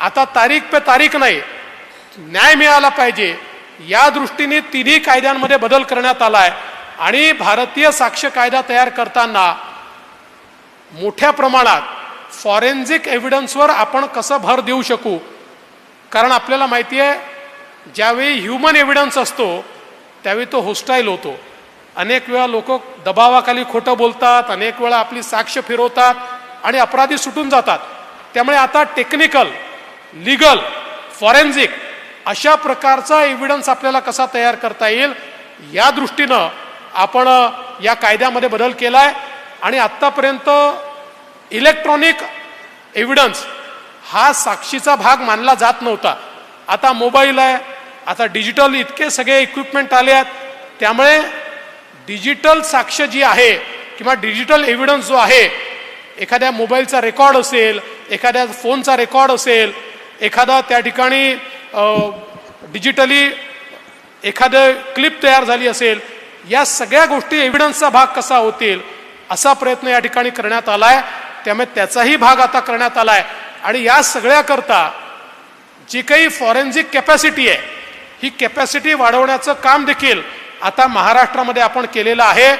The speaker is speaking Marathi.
आता तारीख पे तारीख नाही. न्याय मिळाला पाहिजे. या दृष्टीने तिन्ही कायद्यांमध्ये बदल करण्यात आला आहे आणि भारतीय साक्ष कायदा तयार करताना मोठ्या प्रमाणात फॉरेन्सिक एव्हिडन्सवर आपण कसं भर देऊ शकू? कारण आपल्याला माहिती आहे ज्यावेळी ह्युमन एव्हिडन्स असतो त्यावेळी तो होस्टाईल होतो. अनेक वेळा लोक दबावाखाली खोटं बोलतात अनेक वेळा आपली साक्ष फिरवतात आणि अपराधी सुटून जातात. त्यामुळे आता टेक्निकल लिगल फॉरेन्सिक अशा प्रकारचा एव्हिडन्स आपल्याला कसा तयार करता येईल या दृष्टीनं आपण या कायद्यामध्ये बदल केला आहे आणि आत्तापर्यंत इलेक्ट्रॉनिक एव्हिडन्स हा साक्षीचा भाग मानला जात नव्हता. आता मोबाईल आहे आता डिजिटल इतके सगळे इक्विपमेंट आले आहेत. त्यामुळे डिजिटल साक्ष जी आहे किंवा डिजिटल एव्हिडन्स जो आहे एखाद्या मोबाईलचा रेकॉर्ड असेल एखाद्या फोनचा रेकॉर्ड असेल एखादा त्या ठिकाणी डिजिटली एखादं क्लिप तयार झाली असेल या सगळ्या गोष्टी एव्हिडन्सचा भाग कसा होतील असा प्रयत्न या ठिकाणी करण्यात आला आहे त्यामुळे त्याचाही भाग आता करण्यात आला आहे आणि या सगळ्याकरता जी काही फॉरेन्सिक कॅपॅसिटी आहे ही कॅपॅसिटी वाढवण्याचं काम देखील आता महाराष्ट्रामध्ये आपण केलेलं आहे.